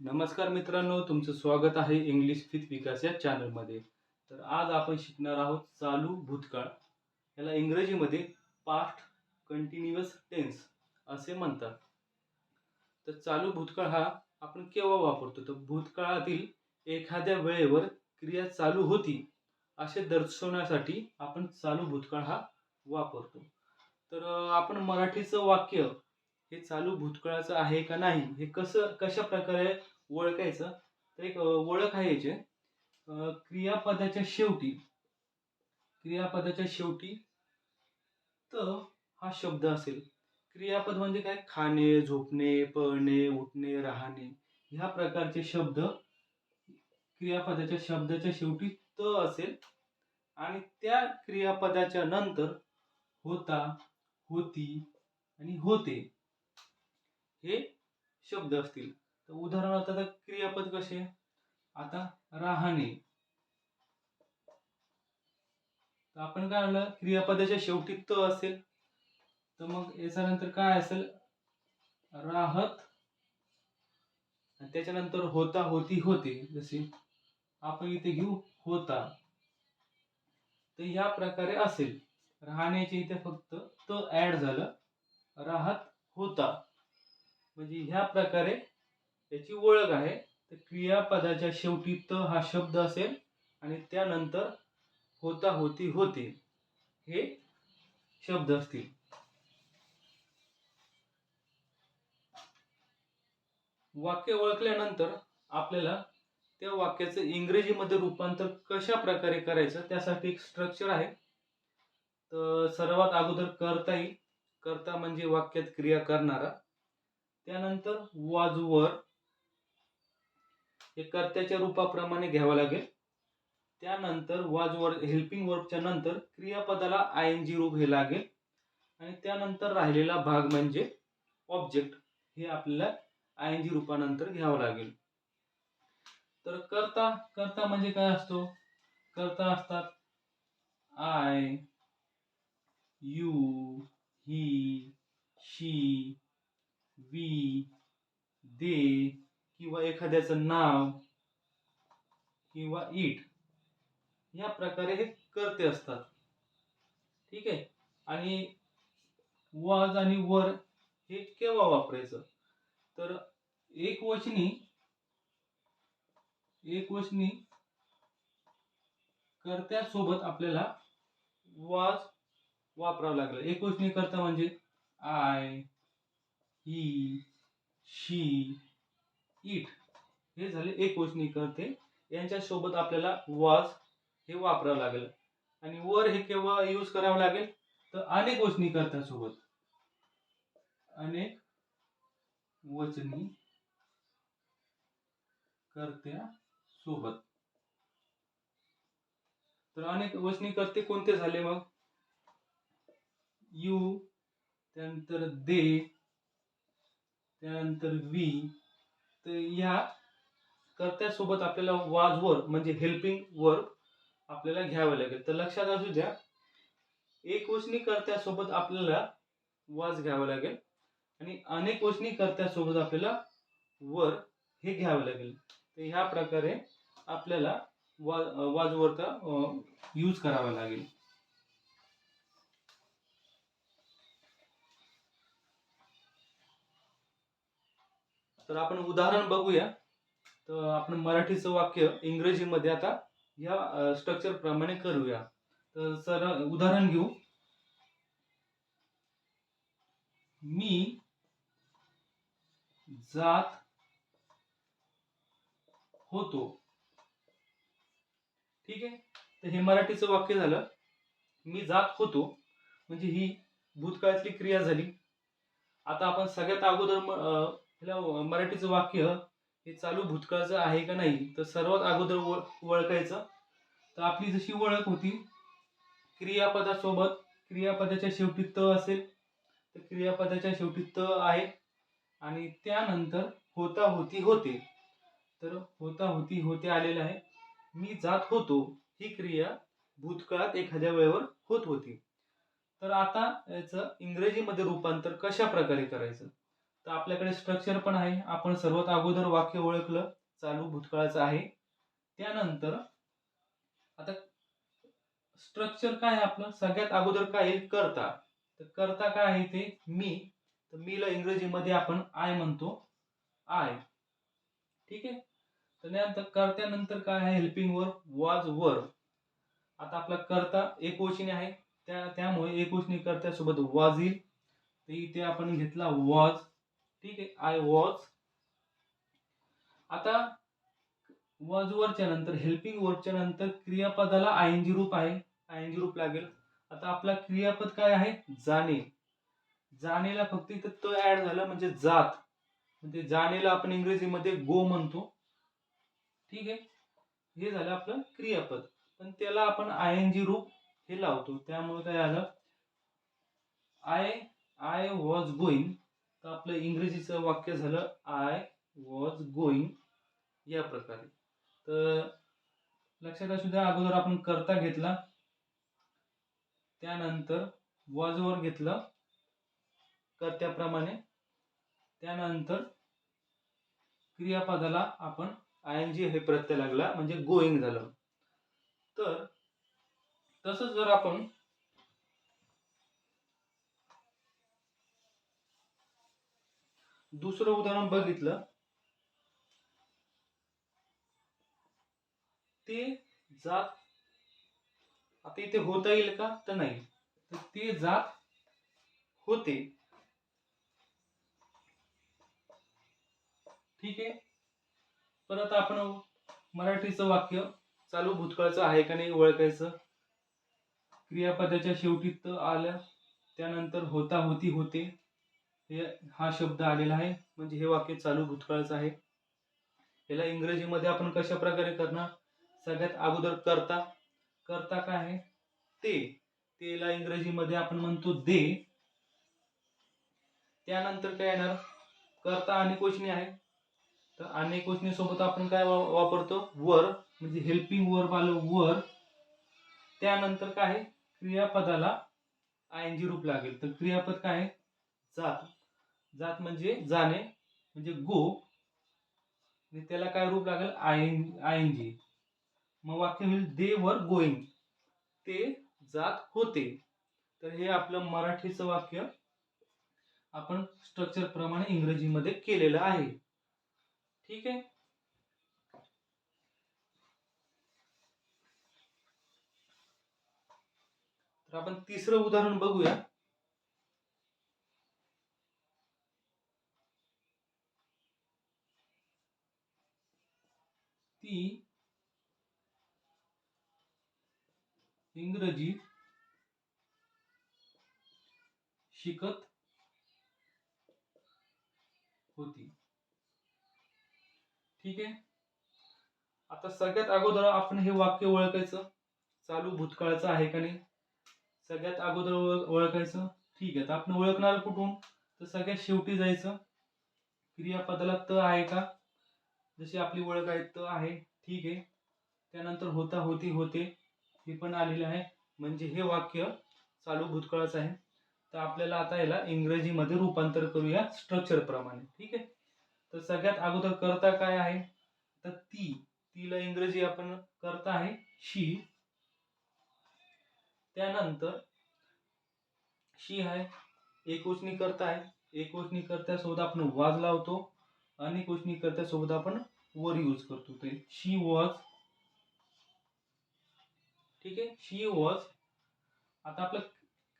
नमस्कार मित्रांनो तुमचं स्वागत आहे इंग्लिश विथ विकास या चॅनलमध्ये तर आज आपण शिकणार आहोत चालू भूतकाळ. याला इंग्रजीमध्ये पास्ट कंटिन्युअस टेन्स असे म्हणतात. तर चालू भूतकाळ हा आपण केव्हा वापरतो? तर भूतकाळातील एखाद्या वेळेवर क्रिया चालू होती असे दर्शवण्यासाठी आपण चालू भूतकाळ हा वापरतो. तर आपण मराठीचं वाक्य हे चालू भूतकाळाचं आहे का नाही? हे कसं कशा प्रकारे ओळखायचं? तर एक ओळख आहे याचे. क्रियापदाच्या शेवटी क्रियापदाच्या शेवटी त हा शब्द असेल. क्रियापद म्हणजे काय? खाणे झोपणे पळणे उठणे राहणे. ह्या प्रकारचे शब्द क्रियापदाच्या शब्दाच्या शेवटी त असेल. आणि त्या क्रियापदाच्या नंतर होता होती आणि होते. हे शब्द असतील. तर उदाहरणार्थ आता क्रियापद कसे? आता राहणे. तर आपण काय म्हणलं? क्रियापदाच्या शेवटी त असेल. तर मग याच्यानंतर काय असेल? राहत. आणि त्याच्यानंतर होता होती होते. जसे आपण इथे घेऊ होता. तर या प्रकारे असेल. राहण्याचे इथे फक्त त ऍड झालं. राहत होता. म्हणजे ह्या प्रकारे त्याची ओळख आहे. तर क्रियापदाच्या शेवटी त हा शब्द असेल आणि त्यानंतर होता होती होते हे शब्द असतील. वाक्य ओळखल्यानंतर आपल्याला त्या वाक्याचं इंग्रजीमध्ये रूपांतर कशा प्रकारे करायचं त्यासाठी एक स्ट्रक्चर आहे. तर सर्वात अगोदर करता येईल. करता म्हणजे वाक्यात क्रिया करणारा. त्यानंतर वाजवर हे कर्त्याच्या रूपाप्रमाणे घ्यावं लागेल. त्यानंतर वाजवर हेल्पिंग वर्बच्या नंतर क्रियापदाला आय एन जी रूप हे लागेल. आणि त्यानंतर राहिलेला भाग म्हणजे ऑब्जेक्ट हे आपल्याला आय एन जी रूपानंतर घ्यावं लागेल. तर करता करता म्हणजे काय असतो? करता असतात I you he she we they किंवा एखाद्याचं नाव किंवा इट या प्रकारे हे करते असतात. ठीक आहे? आणि वाज आणि वर हे केव्हा वापरायचं? तर एक वचनी एक वचनी कर्त्यासोबत आपल्याला वाज वापरावं लागलं. एक वचनी करता म्हणजे आय. ही शी इट हे झाले एक वचनी करते यांच्यासोबत आपल्याला वाज हे वापरावं लागेल. आणि वर हे केव्हा यूज करावं लागेल? तर अनेक वचनी कर्त्यासोबत अनेक वचनी कर्त्या सोबत. तर अनेक वचनी कर्ते कोणते झाले मग? यू त्यानंतर दे त्यानंतर वी. तर ह्या कर्त्यासोबत आपल्याला वाजवर म्हणजे हेल्पिंग वर्ब आपल्याला घ्यावं लागेल. तर लक्षात असू द्या एक वचनी कर्त्यासोबत आपल्याला वाज घ्यावं लागेल आणि अनेक वचनी कर्त्यासोबत आपल्याला वर हे घ्यावं लागेल. तर ह्या प्रकारे आपल्याला वा वाजवरचा यूज करावा लागेल. तर आपण उदाहरण बघूया. तर आपण मराठीचं वाक्य इंग्रजीमध्ये आता या स्ट्रक्चर प्रमाणे करूया. तर सर उदाहरण घेऊ. मी जात होतो. ठीक आहे? तर हे मराठीचं वाक्य झालं. मी जात होतो. म्हणजे ही भूतकाळातली क्रिया झाली. आता आपण सगळ्यात अगोदर ह्याला मराठीचं वाक्य हे चालू भूतकाळाचं आहे का नाही तर सर्वात अगोदर ओळ ओळखायचं. तर आपली जशी ओळख होती क्रियापदासोबत क्रियापदाच्या शेवटी त असेल तर क्रियापदाच्या शेवटी त आहे. आणि त्यानंतर होता होती होते. तर होता होती होते आलेलं आहे. मी जात होतो ही क्रिया भूतकाळात एखाद्या वेळेवर होत होती. तर आता याचं इंग्रजीमध्ये रूपांतर कशा प्रकारे करायचं? तर आपल्याकडे स्ट्रक्चर पण आहे. आपण सर्वात अगोदर वाक्य ओळखलं चालू भूतकाळाचं आहे. त्यानंतर आता स्ट्रक्चर काय आहे आपलं? सगळ्यात अगोदर काय आहे करता. तर करता काय आहे ते मी. तर मीला इंग्रजीमध्ये आपण आय म्हणतो. आय. ठीक आहे? तर त्यानंतर कर्त्यानंतर काय आहे? हेल्पिंग वर वाज वर आता आपला कर्ता एकवचनी आहे. त्या त्यामुळे एकवचनी कर्त्यासोबत वाज येईल. तर इथे आपण घेतला वॉज ठीक आहे? आय वॉज आता वॉज वरच्या नंतर हेल्पिंग वर्डच्या नंतर क्रियापदाला आय एन जी रूप आहे. आय एन जी रूप लागेल. आता आपला क्रियापद काय आहे? जाणे. जाणेला फक्त इथं त ऍड झालं म्हणजे जात. म्हणजे जाणेला आपण इंग्रजीमध्ये गो म्हणतो. ठीक आहे? हे झालं आपलं क्रियापद. पण त्याला आपण आय एन जी रूप हे लावतो. त्यामुळे काय आलं आय आय वॉज गोईंग तर आपलं इंग्रजीचं वाक्य झालं आय वॉज गोईंग या प्रकारे. तर लक्षात असू द्या अगोदर आपण करता घेतला त्यानंतर वॉजवर घेतलं कर्त्याप्रमाणे. त्यानंतर क्रियापदाला आपण आय एन जी हे प्रत्यय लागला म्हणजे गोईंग झालं. तर तसंच जर आपण दुसरं उदाहरण बघितलं. ते जात आता इथे होता येईल का? तर नाही. तर ते जात होते. ठीक आहे? परत आपण मराठीचं वाक्य चालू भूतकाळचं आहे का नाही ओळखायचं? क्रियापदाच्या शेवटी त आल्या त्यानंतर होता होती होते. हे हा शब्द आलेला आहे. म्हणजे हे वाक्य चालू भूतकाळच आहे. याला इंग्रजीमध्ये आपण कशा प्रकारे करणार? सगळ्यात अगोदर करता. करता काय आहे? ते. तेला इंग्रजीमध्ये आपण म्हणतो दे. त्यानंतर काय येणार? करता अनेक वचने आहे. तर अनेक वचने सोबत आपण काय वापरतो? वर. म्हणजे हेल्पिंग वर्ब आलं वर. त्यानंतर काय आहे? क्रियापदाला आय एन जी रूप लागेल. तर क्रियापद काय आहे? जात. जात म्हणजे जाणे म्हणजे गो. आणि त्याला काय रूप लागेल? आय एन जी मग वाक्य होईल दे वर गोईंग. ते जात होते. तर हे आपलं मराठीचं वाक्य आपण स्ट्रक्चर प्रमाणे इंग्रजीमध्ये केलेलं आहे. ठीक आहे? तर आपण तिसरं उदाहरण बघूया. ती इंग्रजी शिकत होती. ठीक आहे? आता सगळ्यात अगोदर आपण हे वाक्य ओळखायचं. चालू भूतकाळाचं आहे का नाही? सगळ्यात अगोदर ओळखायचं. ठीक आहे तर आपण ओळखणार कुठून? तर सगळ्यात शेवटी जायचं. क्रियापदाला त आहे का? जशी आपली ओळख आहे त आहे. ठीक आहे. त्यानंतर होता होती होते. हे पण आलेलं आहे. म्हणजे हे वाक्य चालू भूतकाळाचं आहे. तर आपल्याला आता याला इंग्रजीमध्ये रूपांतर करूया स्ट्रक्चर प्रमाणे. ठीक आहे? तर सगळ्यात अगोदर करता काय आहे? तर ती तिला इंग्रजी आपण करता आहे शी. त्यानंतर शी आहे. एकवचनी करता आहे. एकवचनी करत्यासोबत आपण वाज लावतो. अनेक करता सोबत आपण वर यूज करतो. ते शी वॉज ठीक आहे? शी वॉज आता आपलं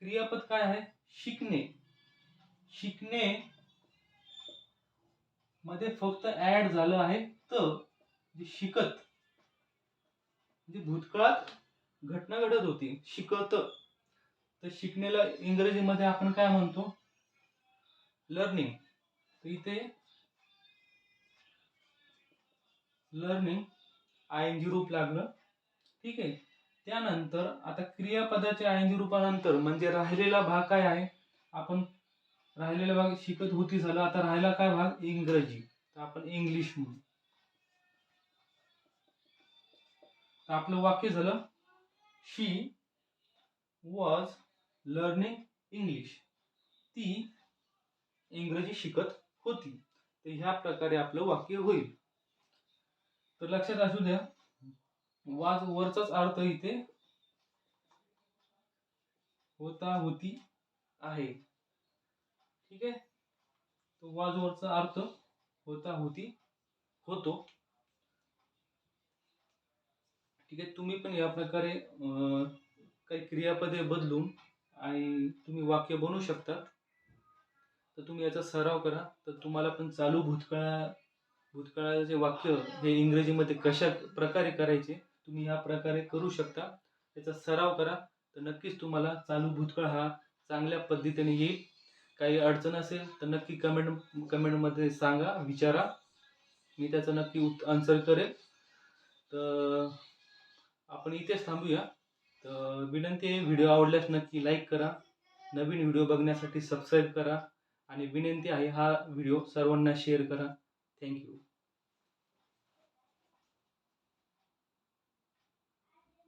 क्रियापद काय आहे? शिकणे. शिकणे मध्ये फक्त ऍड झालं आहे त जे शिकत म्हणजे भूतकाळात घटना घडत होती. शिकत. तर शिकण्याला इंग्रजीमध्ये आपण काय म्हणतो? लर्निंग तर इथे लर्निंग आय एन जी रूप लागलं. ठीक आहे? त्यानंतर आता क्रियापदाच्या आय एन जी रूपानंतर म्हणजे राहिलेला भाग काय आहे? आपण राहिलेला भाग शिकत होती झाला आता राहिला काय भाग? इंग्रजी. तर आपण इंग्लिश म्हणू. तर आपलं वाक्य झालं शी वॉज लर्निंग इंग्लिश ती इंग्रजी शिकत होती. तर ह्या प्रकारे आपलं वाक्य होईल. तर लक्षात असू द्या. वाज वरचाच अर्थ इथे होता होती आहे. ठीक आहे? तो वाजवरचा अर्थ होता होती होतो. ठीक आहे? तुम्ही पण या प्रकारे अं, काही क्रियापदे बदलून आणि तुम्ही वाक्य बनवू शकता. तर तुम्ही याचा सराव करा. तर तुम्हाला पण चालू भूतकाळा भूतकाळाचे वाक्य हे इंग्रजीमध्ये कशा प्रकारे करायचे तुम्ही ह्या प्रकारे करू शकता. त्याचा सराव करा. तर नक्कीच तुम्हाला चालू भूतकाळ हा चांगल्या पद्धतीने येईल. काही अडचण असेल तर नक्की कमेंट कमेंटमध्ये सांगा विचारा. मी त्याचं नक्की उत् आन्सर करेल. तर आपण इथेच थांबूया. तर विनंती आहे व्हिडिओ आवडल्यास नक्की लाईक करा. नवीन व्हिडिओ बघण्यासाठी सबस्क्राईब करा. आणि विनंती आहे हा व्हिडिओ सर्वांना शेअर करा. थँक्यू